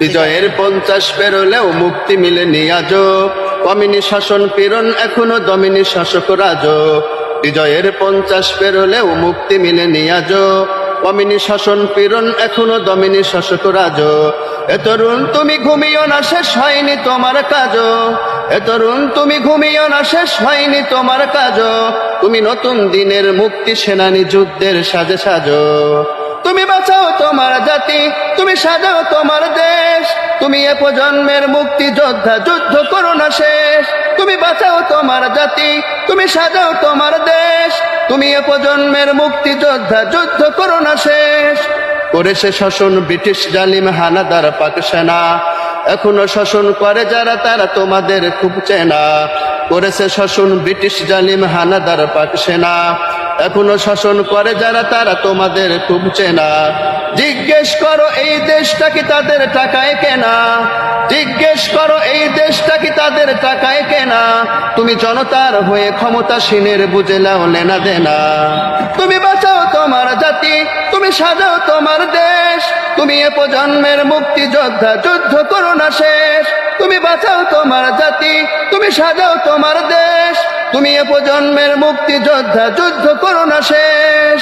বিজয়ের পঞ্চাশ পেরোলেও মুক্তি মিলেনি আজো কমিনি শাসন পীড়ন এখনও দমিনী শাসক রাজ। বিজয়ের পঞ্চাশ পেরোলেও মুক্তি মিলেনি আজো কমিনি শাসন পীড়ন এখনও দমিনী শাসক রাজ। এ তুমি ঘুমিও না, শেষ হয়নি তোমার কাজ। এ তুমি ঘুমিও না, শেষ হয়নি তোমার কাজ। তুমি নতুন দিনের মুক্তি সেনানি যুদ্ধের সাজে সাজো। জাতি, তুমি সাজাও তোমার দেশ। তুমি এ প্রজন্মের মুক্তি যোদ্ধা যুদ্ধ করো না শেষ। তুমি বাঁচাও তোমার জাতি, তুমি সাজাও তোমার দেশ। তুমি এ প্রজন্মের মুক্তি যোদ্ধা যুদ্ধ করো না শেষ। করেছে শাসন ব্রিটিশ জালিম হানাদার পাক সেনা এখনও শাসন করে যারা, তারা তোমাদের খুব চেনা। করেছে শাসন ব্রিটিশ জালিম হানাদার পাক সেনা এখনও শাসন করে যারা, তারা তোমাদের খুব চেনা জিজ্ঞেস করো, এই দেশটা কি তাদের টাকায় কেনা? জিজ্ঞেস করো, এই দেশটা কি তাদের টাকায় কেনা? তুমি জনতার হয়ে ক্ষমতাসীনের বুঝে নাও, লেনা দেনা। তুমি বাঁচাও তোমার জাতি, তুমি সাজাও তোমার দেশ। তুমি এ প্রজন্মের মুক্তি যোদ্ধা যুদ্ধ করো না শেষ। তুমি বাঁচাও তোমার জাতি, তুমি সাজাও তোমার দেশ। তুমি এ প্রজন্মের মুক্তি যোদ্ধা যুদ্ধ করো না শেষ।